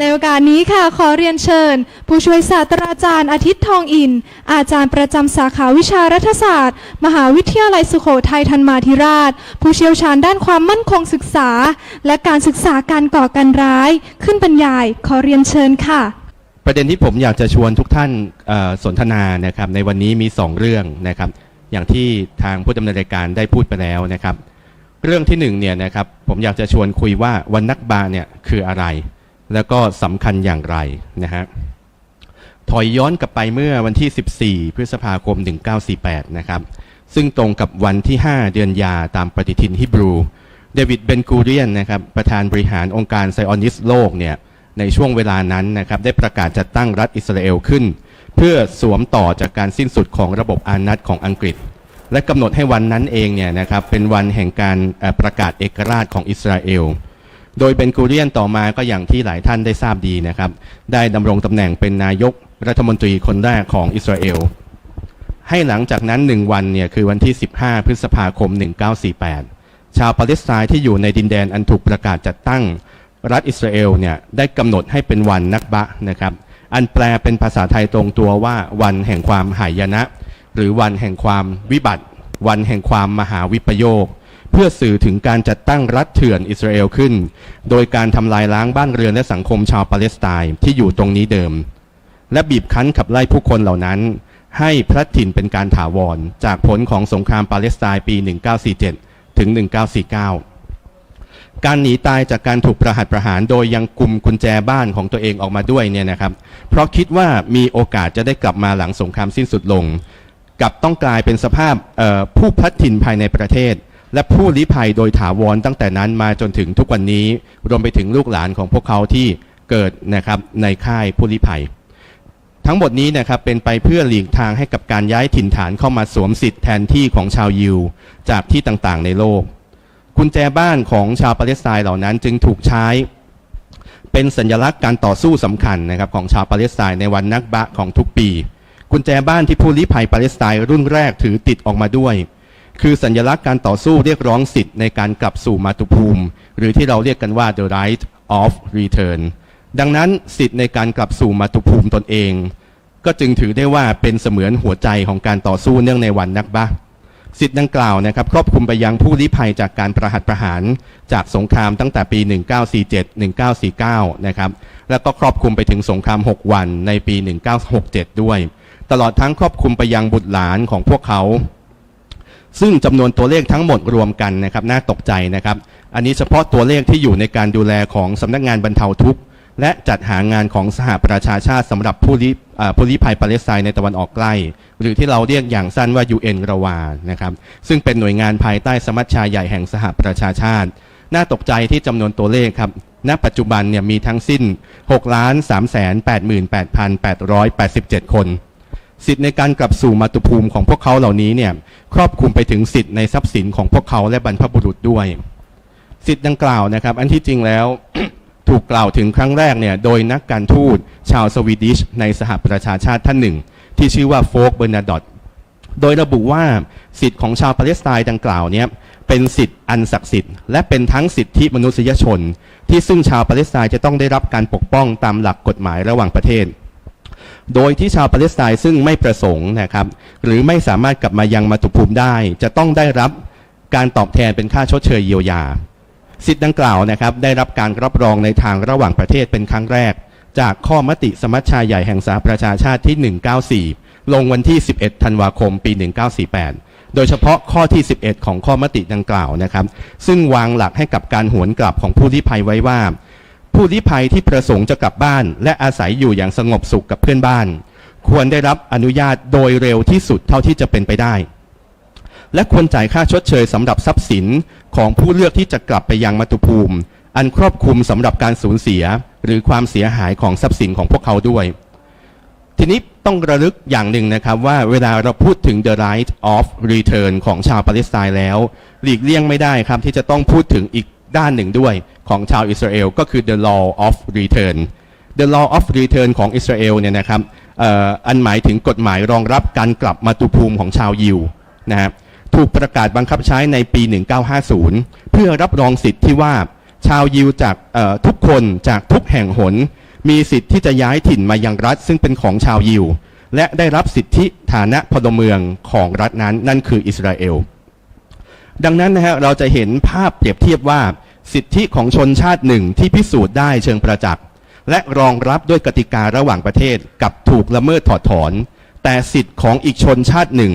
ในโอกาสนี้ค่ะขอเรียนเชิญ ผู้ช่วยศาสตราจารย์อาทิตย์ทองอิน อาจารย์ประจำสาขาวิชารัฐศาสตร์ มหาวิทยาลัยสุโขทัยธันมาธิราช ผู้เชี่ยวชาญด้านความมั่นคงศึกษา และการศึกษาการก่อการร้าย ขึ้นบรรยาย ขอเรียนเชิญค่ะ ประเด็นที่ผมอยากจะชวนทุกท่านสนทนานะครับในวันนี้มี 2 เรื่องนะครับอย่างที่ทางผู้ดำเนินรายการได้พูดไปแล้วนะครับ เรื่องที่หนึ่งเนี่ยนะครับผมอยากจะชวนคุยว่าวันนักบาเนี่ยคืออะไร แล้วก็สำคัญอย่างไรนะฮะถอยย้อนกลับไปเมื่อวันที่ 14 พฤษภาคม 1948 นะครับ ซึ่งตรงกับวันที่ 5 เดือนยาตามปฏิทินฮิบรู เดวิดเบนกูเรียนนะครับ ประธานบริหารองค์การไซออนิสโลกเนี่ย ในช่วงเวลานั้นนะครับ ได้ประกาศจัดตั้งรัฐอิสราเอลขึ้น เพื่อสวมต่อจากการสิ้นสุดของระบบอานัตของอังกฤษ และกำหนดให้วันนั้นเองเนี่ยนะครับ เป็นวันแห่งการประกาศเอกราชของอิสราเอล โดยเบนกูเรียนต่อมาก็อย่างที่หลายท่านได้ทราบดีนะครับ ได้ดำรงตำแหน่งเป็นนายกรัฐมนตรีคนแรกของอิสราเอล ให้หลังจากนั้นหนึ่งวันเนี่ยคือวันที่ 15 พฤษภาคม 1948 ชาวปาเลสไตน์ที่อยู่ในดินแดนอันถูกประกาศจัดตั้งรัฐอิสราเอลเนี่ยได้กำหนดให้เป็นวันนักบะนะครับ อันแปลเป็นภาษาไทยตรงตัวว่าวันแห่งความหายนะ หรือวันแห่งความวิบัติ วันแห่งความมหาวิปโยค เพื่อสื่อถึงการจัดตั้งรัฐเถื่อนอิสราเอลขึ้น โดยการทำลายล้างบ้านเรือนและสังคมชาวปาเลสไตน์ที่อยู่ตรงนี้เดิม และบีบคั้นขับไล่ผู้คนเหล่านั้น ให้พลัดถิ่นเป็นการถาวร จากผลของสงครามปาเลสไตน์ปี 1947 ถึง 1949 การหนีตายจากการถูกประหัตประหาร โดยยังกลุ่มกุญแจบ้านของตัวเองออกมาด้วยเนี่ยนะครับ เพราะคิดว่ามีโอกาสจะได้กลับมาหลังสงครามสิ้นสุดลงกลับต้องกลายเป็นสภาพผู้พลัดถิ่นภายในประเทศ และผู้ลี้ภัยโดยถาวรตั้งแต่นั้นมาจนถึงทุกวันนี้รวมไปถึงลูกหลานของพวกเขาที่เกิดนะครับในค่ายผู้ลี้ภัย ทั้งหมดนี้นะครับเป็นไปเพื่อหลีกทางให้กับการย้ายถิ่นฐานเข้ามาสวมสิทธิ์แทนที่ของชาวยิวจากที่ต่างๆ ในโลกกุญแจบ้านของชาวปาเลสไตน์เหล่านั้นจึงถูกใช้ เป็นสัญลักษณ์การต่อสู้สำคัญนะครับของชาวปาเลสไตน์ในวันนักบะของทุกปี กุญแจบ้านที่ผู้ลี้ภัยปาเลสไตน์รุ่นแรกถือติดออกมาด้วย คือสัญลักษณ์การต่อสู้เรียกร้องสิทธิ์ในการกลับสู่มาตุภูมิ หรือที่เราเรียกกันว่า the right of return ดังนั้นสิทธิ์ในการกลับสู่มาตุภูมิตนเอง ก็จึงถือได้ว่าเป็นเสมือนหัวใจของการต่อสู้เนื่องในวันนักบะสิทธิ์ดังกล่าวนะครับครอบคลุมไปยังผู้ลี้ภัยจากการประหัตประหารจากสงครามตั้งแต่ปี 1947 1949 นะครับแล้วก็ครอบคลุมไปถึงสงคราม 6 วันในปี 1967 ด้วย ตลอดทั้งครอบคลุมไปยังบุตรหลานของพวกเขา ซึ่งจำนวนตัวเลขทั้งหมดรวมกันนะครับน่าตกใจนะครับ อันนี้เฉพาะตัวเลขที่อยู่ในการดูแลของสำนักงานบรรเทาทุกข์ และจัดหางานของสหประชาชาติสำหรับผู้ลี้ผู้ลี้ภัยปาเลสไตน์ในตะวันออกใกล้ หรือที่เราเรียกอย่างสั้นว่า UN ระวานะครับซึ่งเป็นหน่วยงานภายใต้สมัชชาใหญ่แห่งสหประชาชาติ น่าตกใจที่จำนวนตัวเลขครับณปัจจุบันเนี่ยมีทั้งสิ้น6 3 8 8 8 8 7คน สิทธิ์ในการกลับสู่มาตุภูมิของพวกเขาเหล่านี้เนี่ยครอบคลุมไปถึงสิทธิ์ในทรัพย์สินของพวกเขาและบรรพบุรุษด้วย สิทธิ์ดังกล่าวนะครับ อันที่จริงแล้ว ถูกกล่าวถึงครั้งแรกเนี่ยโดยนักการทูตชาวสวีดิช ในสหประชาชาติท่านหนึ่ง ที่ชื่อว่าโฟกเบอร์นาดอตโดยระบุว่าสิทธิ์ของชาวปาเลสไตน์ดังกล่าวเนี่ยเป็นสิทธิ์อันศักดิ์สิทธิ์และเป็นทั้งสิทธิมนุษยชน ที่ซึ่งชาวปาเลสไตน์จะต้องได้รับการปกป้องตามหลักกฎหมายระหว่างประเทศ โดยที่ชาวปาเลสไตน์ซึ่งไม่ประสงค์นะครับ หรือไม่สามารถกลับมายังมาตุภูมิได้ จะต้องได้รับการตอบแทนเป็นค่าชดเชยเยียวยา สิทธิ์ดังกล่าวนะครับ ได้รับการรับรองในทางระหว่างประเทศเป็นครั้งแรก จากข้อมติสมัชชาใหญ่แห่งสหประชาชาติที่ 194 ลงวันที่ 11 ธันวาคม ปี 1948 โดยเฉพาะข้อที่ 11 ของข้อมติดังกล่าวนะครับ ซึ่งวางหลักให้กับการหวนกลับของผู้ลี้ภัยไว้ว่า ผู้ลี้ภัยที่ประสงค์จะกลับบ้าน และอาศัยอยู่อย่างสงบสุขกับเพื่อนบ้าน ควรได้รับอนุญาตโดยเร็วที่สุดเท่าที่จะเป็นไปได้ และควรจ่ายค่าชดเชยสำหรับทรัพย์สินของผู้เลือกที่จะกลับไปยังมาตุภูมิ อันครอบคลุมสำหรับการสูญเสีย หรือความเสียหายของทรัพย์สินของพวกเขาด้วย ทีนี้ต้องระลึกอย่างหนึ่งนะครับว่าเวลาเราพูดถึง the right of return ของชาวปาเลสไตน์แล้ว หลีกเลี่ยงไม่ได้ครับที่จะต้องพูดถึงอีก ด้านหนึ่งด้วยของชาวอิสราเอลก็คือ the law of return the law of return ของอิสราเอลเนี่ยนะครับอ,อ,อันหมายถึงกฎหมายรองรับการกลับมาตุภูมิของชาวยิวนะครับถูกประกาศบังคับใช้ในปี 1950 เพื่อรับรองสิทธิ์ที่ว่าชาวยิวจากทุกคนจากทุกแห่งหน มีสิทธิ์ที่จะย้ายถิ่นมายังรัฐ ซึ่งเป็นของชาวยิว และได้รับสิทธิฐานะพลเมืองของรัฐนั้นนั่นคืออิสราเอล ดังนั้นนะฮะเราจะเห็นภาพเปรียบเทียบว่า สิทธิของชนชาติหนึ่งที่พิสูจน์ได้เชิงประจักษ์และรองรับด้วยกติการะหว่างประเทศกับถูกละเมิดถอดถอน แต่สิทธิของอีกชนชาติหนึ่ง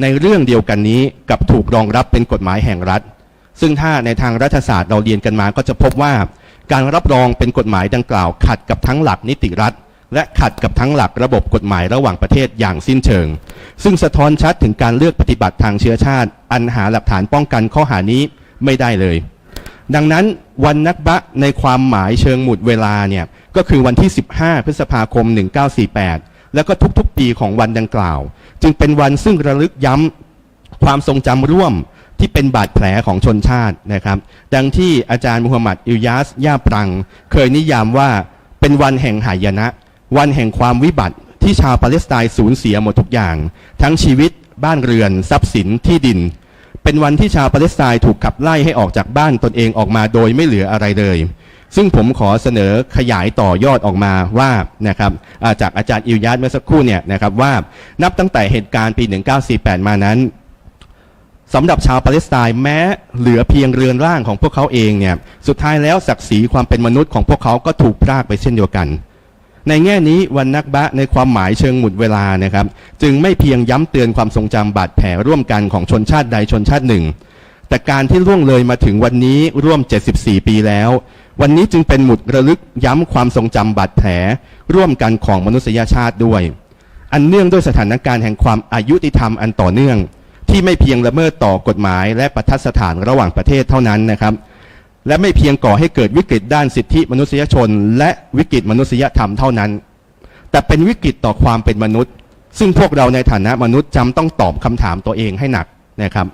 ในเรื่องเดียวกันนี้กับถูกรองรับเป็นกฎหมายแห่งรัฐ ซึ่งถ้าในทางรัฐศาสตร์เราเรียนกันมาก็จะพบว่า การรับรองเป็นกฎหมายดังกล่าวขัดกับทั้งหลักนิติรัฐ และขัดกับทั้งหลักระบบกฎหมายระหว่างประเทศอย่างสิ้นเชิง ซึ่งสะท้อนชัดถึงการเลือกปฏิบัติทางเชื้อชาติ อันหาหลักฐานป้องกันข้อหานี้ไม่ได้เลย ดังนั้นวันนักบะในความหมายเชิงหมุดเวลาเนี่ยก็คือวันที่ 15 พฤษภาคม 1948 แล้วก็ทุกๆ ปีของวันดังกล่าว จึงเป็นวันซึ่งระลึกย้ำความทรงจำร่วมที่เป็นบาดแผลของชนชาตินะครับ ดังที่อาจารย์มูฮัมหมัดอิลยาสย่าปรัง เคยนิยามว่าเป็นวันแห่งหายนะ วันแห่งความวิบัติที่ชาวปาเลสไตน์สูญเสียหมดทุกอย่าง ทั้งชีวิต บ้านเรือน ทรัพย์สินที่ดิน เป็นวันที่ชาวปาเลสไตน์ถูกขับไล่ให้ออกจากบ้านตนเองออกมาโดยไม่เหลืออะไรเลย ซึ่งผมขอเสนอขยายต่อยอดออกมาว่านะครับาจากอาจารย์อิลยาสเมื่อสักครู่เนี่ยนะครับว่านับตั้งแต่เหตุการณ์ปี 1948 มานั้นสำหรับชาวปาเลสไตน์แม้เหลือเพียงเรือนร่างของพวกเขาเองเนี่ยสุดท้ายแล้วศักดิ์ศรีความเป็นมนุษย์ของพวกเขาก็ถูกพรากไปเช่นเดียวกัน ในแง่นี้วันนักบะในความหมายเชิงหมุดเวลานะครับ จึงไม่เพียงย้ำเตือนความทรงจำบาดแผลร่วมกันของชนชาติใดชนชาติหนึ่ง แต่การที่ล่วงเลยมาถึงวันนี้ร่วม 74 ปีแล้ว วันนี้จึงเป็นหมุดระลึกย้ำความทรงจำบาดแผลร่วมกันของมนุษยชาติด้วย อันเนื่องด้วยสถานการณ์แห่งความอายุติธรรมอันต่อเนื่อง ที่ไม่เพียงละเมิดต่อกฎหมาย และประทัดสถานระหว่างประเทศเท่านั้นนะครับ และไม่เพียงก่อให้เกิดวิกฤตด้านสิทธิมนุษยชน และวิกฤตมนุษยธรรมเท่านั้น แต่เป็นวิกฤตต่อความเป็นมนุษย์ ซึ่งพวกเราในฐานะมนุษย์จำต้องตอบคำถามตัวเองให้หนักนะครับ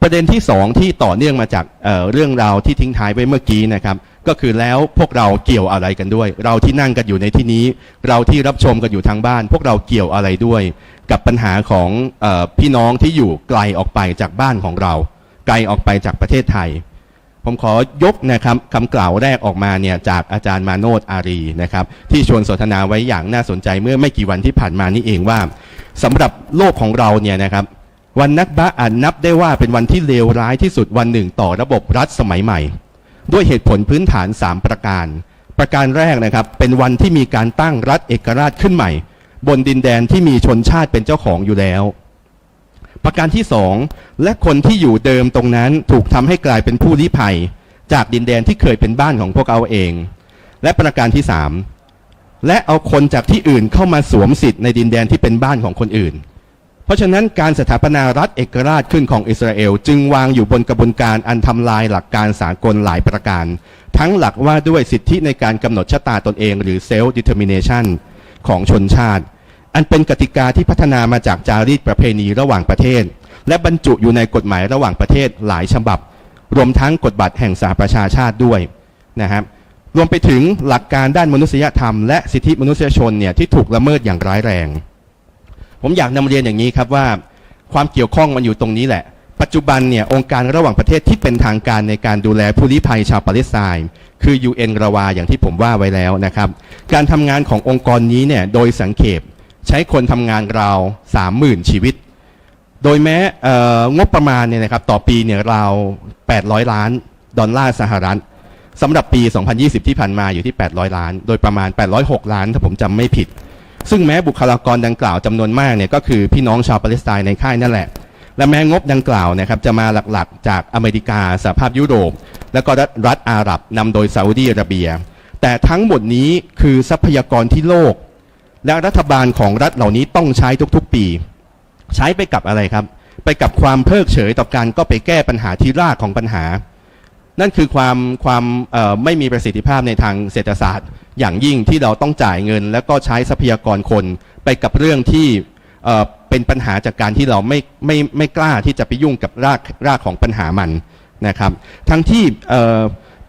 ประเด็นที่สองที่ต่อเนื่องมาจากเเรื่องราวที่ทิ้งท้ายไว้เมื่อกี้นะครับ ก็คือแล้วพวกเราเกี่ยวอะไรกันด้วย เราที่นั่งกันอยู่ในที่นี้ เราที่รับชมกันอยู่ทางบ้าน พวกเราเกี่ยวอะไรด้วย กับปัญหาของออพี่น้องที่อยู่ไกลออกไปจากบ้านของเรา ไกลออกไปจากประเทศไทย ผมขอยกนะครับคำกล่าวแรกออกมาเนี่ยจากอาจารย์มาโนตอารีนะครับที่ชวนสนทนาไว้อย่างน่าสนใจเมื่อไม่กี่วันที่ผ่านมานี่เองว่าสำหรับโลกของเราเนี่ยนะครับวันนักบะอาจนับได้ว่าเป็นวันที่เลวร้ายที่สุดวันหนึ่งต่อระบบรัฐสมัยใหม่ ด้วยเหตุผลพื้นฐาน 3 ประการ ประการแรกนะครับเป็นวันที่มีการตั้งรัฐเอกราชขึ้นใหม่ บนดินแดนที่มีชนชาติเป็นเจ้าของอยู่แล้ว ประการที่สองและคนที่อยู่เดิมตรงนั้นถูกทำให้กลายเป็นผู้ลี้ภัย จากดินแดนที่เคยเป็นบ้านของพวกเขาเอง และประการที่สามและเอาคนจากที่อื่นเข้ามาสวมสิทธิ์ในดินแดนที่เป็นบ้านของคนอื่น เพราะฉะนั้นการสถาปนารัฐเอกราชขึ้นของอิสราเอล จึงวางอยู่บนกระบวนการอันทำลายหลักการสากลหลายประการ ทั้งหลักว่าด้วยสิทธิในการกำหนดชะตาตนเองหรือ self determination ของชนชาติ อันเป็นกติกาที่พัฒนามาจากจารีตประเพณีระหว่างประเทศ และบรรจุอยู่ในกฎหมายระหว่างประเทศหลายฉบับ รวมทั้งกฎบัตรแห่งสหประชาชาติด้วยนะครับรวมไปถึงหลักการด้านมนุษยธรรมและสิทธิมนุษยชนเนี่ยที่ถูกละเมิดอย่างร้ายแรง ผมอยากนำเรียนอย่างนี้ครับว่า ความเกี่ยวข้องมันอยู่ตรงนี้แหละ ปัจจุบันเนี่ยองค์การระหว่างประเทศที่เป็นทางการในการดูแลผู้ลี้ภัยชาวปาเลสไตน์คือ UN ระวาอย่างที่ผมว่าไว้แล้วนะครับ การทำงานขององค์กรนี้เนี่ยโดยสังเขป ใช้คนทำงานราว 30,000 ชีวิต โดยแม้งบประมาณเนี่ยนะครับต่อปีเนี่ยราว 800 ล้าน ดอลลาร์สหรัฐสำหรับปี 2020 ที่ผ่านมาอยู่ที่ 800 ล้าน โดยประมาณ 806 ล้าน ถ้าผมจำไม่ผิด ซึ่งแม้บุคลากรดังกล่าวจำนวนมากเนี่ยก็คือพี่น้องชาวปาเลสไตน์ในค่ายนั่นแหละ และแม้งบดังกล่าวนะครับจะมาหลักๆ จากอเมริกาสหภาพยุโรป และก็รัฐอาหรับนำโดยซาอุดีอาระเบีย แต่ทั้งหมดนี้คือทรัพยากรที่โลก และรัฐบาลของรัฐเหล่านี้ต้องใช้ทุกๆปี ใช้ไปกับอะไรครับ ไปกับความเพิกเฉยต่อการก็ไปแก้ปัญหาที่รากของปัญหา นั่นคือความความไม่มีประสิทธิภาพในทางเศรษฐศาสตร์ อย่างยิ่งที่เราต้องจ่ายเงิน แล้วก็ใช้ทรัพยากรคน ไปกับเรื่องที่เป็นปัญหาจากการที่เราไม่ไม่ไม่กล้าที่จะไปยุ่งกับรากรากของปัญหามันนะครับ ทั้งที่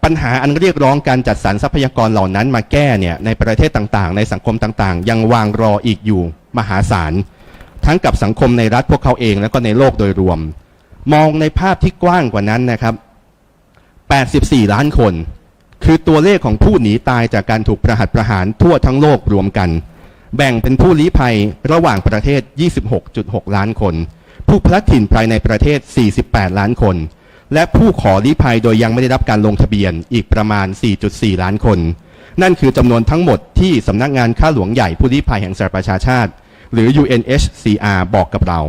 ปัญหาอันเรียกร้องการจัดสรรทรัพยากรเหล่านั้นมาแก้เนี่ยในประเทศต่างๆ ในสังคมต่างๆ ยังวางรออีกอยู่มหาศาล ทั้งกับสังคมในรัฐพวกเขาเองแล้วก็ในโลกโดยรวม มองในภาพที่กว้างกว่านั้นนะครับ 84 ล้านคน คือตัวเลขของผู้หนีตายจากการถูกประหัตประหารทั่วทั้งโลกรวมกัน แบ่งเป็นผู้ลี้ภัยระหว่างประเทศ 26.6 ล้านคน ผู้พลัดถิ่นภายในประเทศ 48 ล้านคน และผู้ขอลี้ภัยโดยยังไม่ได้รับการลงทะเบียนอีกประมาณ 4.4 ล้านคน นั่นคือจำนวนทั้งหมดที่สำนักงานข้าหลวงใหญ่ผู้ลี้ภัยแห่งสหประชาชาติ หรือ UNHCR บอกกับเรา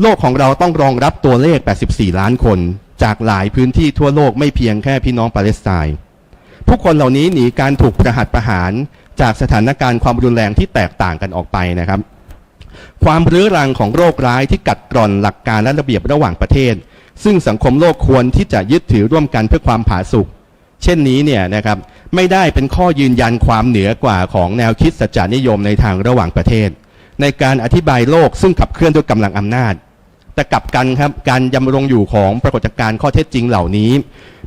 โลกของเราต้องรองรับตัวเลข 84 ล้านคน จากหลายพื้นที่ทั่วโลกไม่เพียงแค่พี่น้องปาเลสไตน์ผู้คนเหล่านี้หนีการถูกประหัตประหารจากสถานการณ์ความรุนแรงที่แตกต่างกันออกไปนะครับ ความรื้อรังของโรคร้ายที่กัดกร่อนหลักการและระเบียบระหว่างประเทศ ซึ่งสังคมโลกควรที่จะยึดถือร่วมกันเพื่อความผาสุกเช่นนี้เนี่ยนะครับไม่ได้เป็นข้อยืนยันความเหนือกว่าของแนวคิดสัจจานิยมในทางระหว่างประเทศ ในการอธิบายโลกซึ่งขับเคลื่อนด้วยกำลังอำนาจ แต่กลับกันครับการยำรงอยู่ของปรากฏการณ์ข้อเท็จจริงเหล่านี้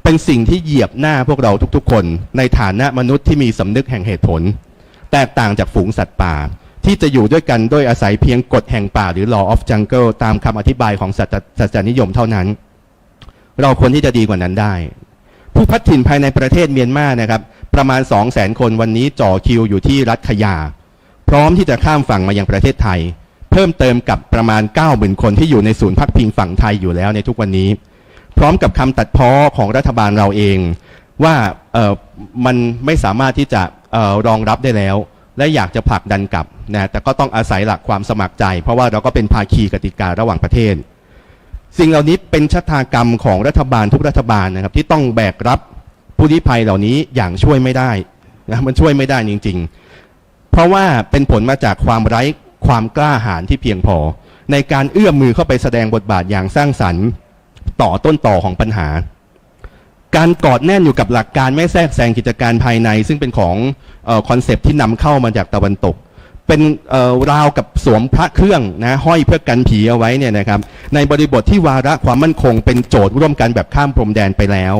เป็นสิ่งที่เหยียบหน้าพวกเราทุกๆ คน ในฐานะมนุษย์ที่มีสำนึกแห่งเหตุผล แตกต่างจากฝูงสัตว์ป่า ที่จะอยู่ด้วยกันด้วยอาศัยเพียงกฎแห่งป่าหรือ law of jungle ตามคำอธิบายของสัจจสัจจานิยมเท่านั้น เราควรที่จะดีกว่านั้นได้ ผู้พัดถิ่นภายในประเทศเมียนมานะครับ ประมาณ 2 0 0 0 0 0คนวันนี้จ่อคิวอยู่ที่รัฐขยา พร้อมที่จะข้ามฝั่งมายังประเทศไทย เพิ่มเติมกับประมาณ 90,000 คนที่อยู่ในศูนย์พักพิงฝั่งไทยอยู่แล้วในทุกวันนี้ พร้อมกับคำตัดพ้อของรัฐบาลเราเอง ว่าเออมันไม่สามารถที่จะออรองรับได้แล้ว และอยากจะผลักดันกลับนะแต่ก็ต้องอาศัยหลักความสมัครใจ เพราะว่าเราก็เป็นภาคีกติการะหว่างประเทศ สิ่งเหล่านี้เป็นชะตากรรมของรัฐบาลทุกรัฐบาลนะครับ ที่ต้องแบกรับผู้ลี้ภัยเหล่านี้อย่างช่วยไม่ได้นะมันช่วยไม่ได้จริง ๆ เพราะว่าเป็นผลมาจากความไร้ความกล้าหาญที่เพียงพอ ในการเอื้อมมือเข้าไปแสดงบทบาทอย่างสร้างสรรค์ ต่อต้นต่อของปัญหา การกอดแน่นอยู่กับหลักการไม่แทรกแซงกิจการภายใน ซึ่งเป็นของคอนเซปต์ที่นำเข้ามาจากตะวันตก เป็นราวกับสวมพระเครื่องนะห้อยเพื่อกันผีเอาไว้เนี่ยนะครับในบริบทที่วาระความมั่นคง เป็นโจทย์ร่วมกันแบบข้ามพรมแดนไปแล้ว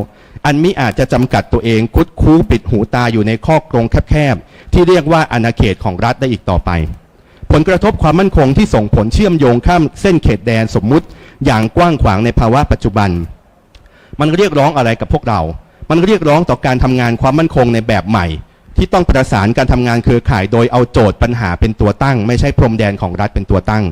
อันมิอาจจะจำกัดตัวเองคุดคู้ปิดหูตาอยู่ในข้อกรงแคบๆที่เรียกว่าอาณาเขตของรัฐได้อีกต่อไป ผลกระทบความมั่นคงที่ส่งผลเชื่อมโยงข้ามเส้นเขตแดนสมมุติ อย่างกว้างขวางในภาวะปัจจุบัน มันเรียกร้องอะไรกับพวกเรา มันเรียกร้องต่อการทำงานความมั่นคงในแบบใหม่ ที่ต้องประสานการทำงานเครือข่ายโดยเอาโจทย์ปัญหาเป็นตัวตั้ง ไม่ใช่พรมแดนของรัฐเป็นตัวตั้ง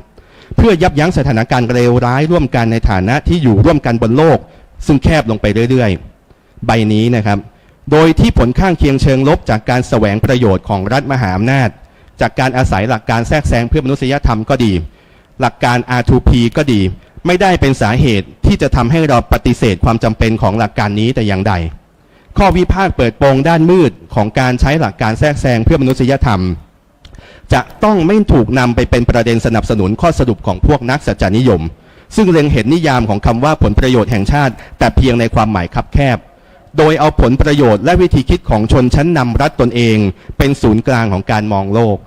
เพื่อยับยั้งสถานการณ์เลวร้ายร่วมกันในฐานะที่อยู่ร่วมกันบนโลก ซึ่งแคบลงไปเรื่อยๆ ใบนี้นะครับ โดยที่ผลข้างเคียงเชิงลบจากการแสวงประโยชน์ของรัฐมหาอำนาจ จากการอาศัยหลักการแทรกแซงเพื่อมนุษยธรรมก็ดี หลักการ R2P ก็ดี ไม่ได้เป็นสาเหตุที่จะทำให้เราปฏิเสธความจำเป็นของหลักการนี้แต่อย่างใด ข้อวิพากษ์เปิดโปงด้านมืดของการใช้หลักการแทรกแซงเพื่อมนุษยธรรม จะต้องไม่ถูกนำไปเป็นประเด็นสนับสนุนข้อสรุปของพวกนักสัจจานิยม ซึ่งเล็งเห็นนิยามของคำว่าผลประโยชน์แห่งชาติ แต่เพียงในความหมายคับแคบ โดยเอาผลประโยชน์และวิธีคิดของชนชั้นนำรัฐตนเอง เป็นศูนย์กลางของการมองโลก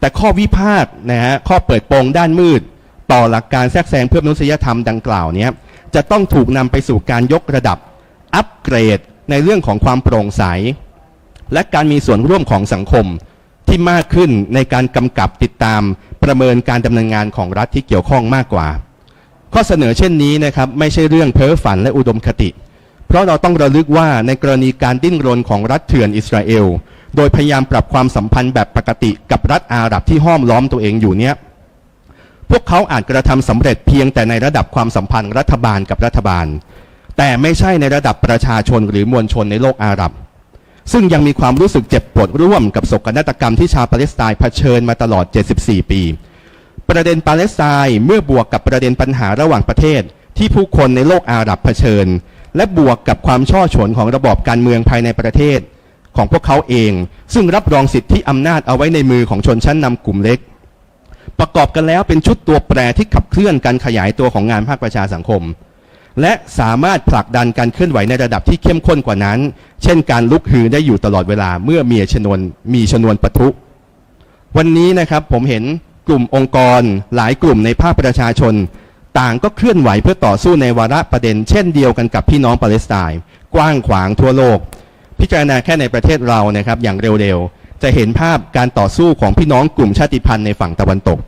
แต่ข้อวิพากษ์นะฮะข้อเปิดโปงด้านมืด ต่อหลักการแทรกแซงเพื่อมนุษยธรรมดังกล่าวนี้จะต้องถูกนำไปสู่การยกระดับ อัปเกรดในเรื่องของความโปร่งใส และการมีส่วนร่วมของสังคมที่มากขึ้นในการกำกับติดตามประเมินการดำเนินงานของรัฐที่เกี่ยวข้องมากกว่า ข้อเสนอเช่นนี้นะครับไม่ใช่เรื่องเพ้อฝันและอุดมคติ เพราะเราต้องระลึกว่าในกรณีการดิ้นรนของรัฐเถื่อนอิสราเอล โดยพยายามปรับความสัมพันธ์แบบปกติกับรัฐอาหรับที่ห้อมล้อมตัวเองอยู่เนี้ย พวกเขาอาจกระทำสำเร็จเพียงแต่ในระดับความสัมพันธ์รัฐบาลกับรัฐบาล แต่ไม่ใช่ในระดับประชาชนหรือมวลชนในโลกอาหรับ ซึ่งยังมีความรู้สึกเจ็บปวดร่วมกับโศกนาฏกรรมที่ชาวปาเลสไตน์เผชิญมาตลอด 74 ปี ประเด็นปาเลสไตน์เมื่อบวกกับประเด็นปัญหาระหว่างประเทศ ที่ผู้คนในโลกอาหรับเผชิญ และบวกกับความช่อฉนของระบอบการเมืองภายในประเทศของพวกเขาเอง ซึ่งรับรองสิทธิอำนาจเอาไว้ในมือของชนชั้นนำกลุ่มเล็ก ประกอบกันแล้วเป็นชุดตัวแปรที่ขับเคลื่อนการขยายตัวของงานภาคประชาสังคม และสามารถผลักดันการเคลื่อนไหวในระดับที่เข้มข้นกว่านั้น เช่น การลุกฮือได้อยู่ตลอดเวลาเมื่อมีชนวนมีชนวนปะทุ วันนี้นะครับผมเห็นกลุ่มองค์กร หลายกลุ่มในภาคประชาชน ต่างก็เคลื่อนไหวเพื่อต่อสู้ในวาระประเด็น เช่นเดียวกันกับพี่น้องปาเลสไตน์กว้างขวางทั่วโลก พิจารณาแค่ในประเทศเรานะครับอย่างเร็วๆ จะเห็นภาพการต่อสู้ของพี่น้องกลุ่มชาติพันธุ์ในฝั่งตะวันตก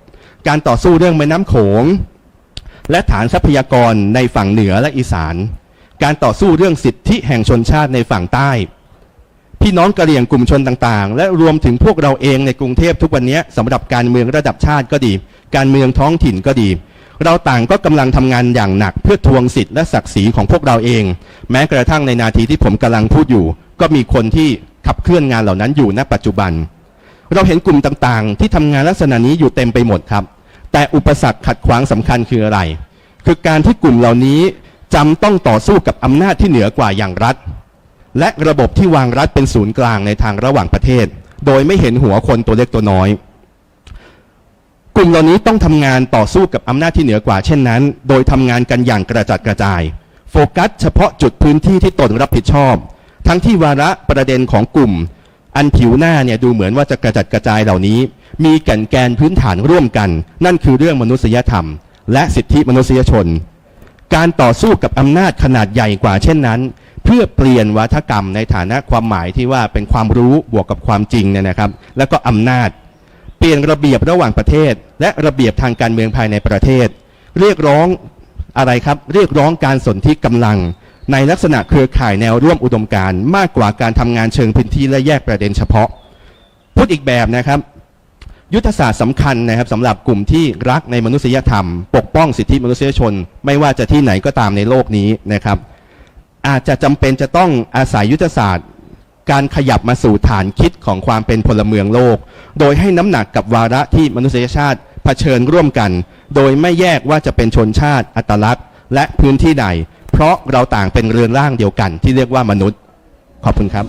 การต่อสู้เรื่องแม่น้ำโขง และฐานทรัพยากรในฝั่งเหนือและอีสาน การต่อสู้เรื่องสิทธิแห่งชนชาติในฝั่งใต้ พี่น้องกะเหรี่ยงกลุ่มชนต่างๆ และรวมถึงพวกเราเองในกรุงเทพทุกวันนี้สำหรับการเมืองระดับชาติก็ดี การเมืองท้องถิ่นก็ดี เราต่างก็กำลังทำงานอย่างหนักเพื่อทวงสิทธิ์และศักดิ์ศรีของพวกเราเอง แม้กระทั่งในนาทีที่ผมกำลังพูดอยู่ ก็มีคนที่ขับเคลื่อนงานเหล่านั้นอยู่ณปัจจุบัน เราเห็นกลุ่มต่างๆ ที่ทำงานลักษณะนี้อยู่เต็มไปหมดครับ แต่อุปสรรคขัดขวางสำคัญคืออะไร คือการที่กลุ่มเหล่านี้จำต้องต่อสู้กับอำนาจที่เหนือกว่าอย่างรัฐ และระบบที่วางรัฐเป็นศูนย์กลางในทางระหว่างประเทศ โดยไม่เห็นหัวคนตัวเล็กตัวน้อย กลุ่มเหล่านี้ต้องทำงานต่อสู้กับอำนาจที่เหนือกว่าเช่นนั้น โดยทำงานกันอย่างกระจัดกระจาย โฟกัสเฉพาะจุดพื้นที่ที่ตนรับผิดชอบ ทั้งที่วาระประเด็นของกลุ่ม อันผิวหน้าเนี่ยดูเหมือนว่าจะกระจัดกระจายเหล่านี้ มีแก่นแกนพื้นฐานร่วมกัน นั่นคือเรื่องมนุษยธรรม และสิทธิมนุษยชน การต่อสู้กับอำนาจขนาดใหญ่กว่าเช่นนั้น เพื่อเปลี่ยนวัฒกรรมในฐานะความหมายที่ว่าเป็นความรู้บวกกับความจริงเนี่ยนะครับ แล้วก็อำนาจ เปลี่ยนระเบียบระหว่างประเทศ และระเบียบทางการเมืองภายในประเทศ เรียกร้องอะไรครับ เรียกร้องการสนธิกำลัง ในลักษณะเครือข่ายแนวร่วมอุดมการณ์มากกว่าการทำงานเชิงพื้นที่และแยกประเด็นเฉพาะ พูดอีกแบบนะครับ ยุทธศาสตร์สำคัญนะครับสำหรับกลุ่มที่รักในมนุษยธรรม ปกป้องสิทธิมนุษยชน ไม่ว่าจะที่ไหนก็ตามในโลกนี้นะครับ อาจจะจำเป็นจะต้องอาศัยยุทธศาสตร์ การขยับมาสู่ฐานคิดของความเป็นพลเมืองโลก โดยให้น้ำหนักกับวาระที่มนุษยชาติเผชิญร่วมกัน โดยไม่แยกว่าจะเป็นชนชาติอัตลักษณ์ และพื้นที่ใด เพราะเราต่างเป็นเรือนร่างเดียวกันที่เรียกว่ามนุษย์ ขอบคุณครับ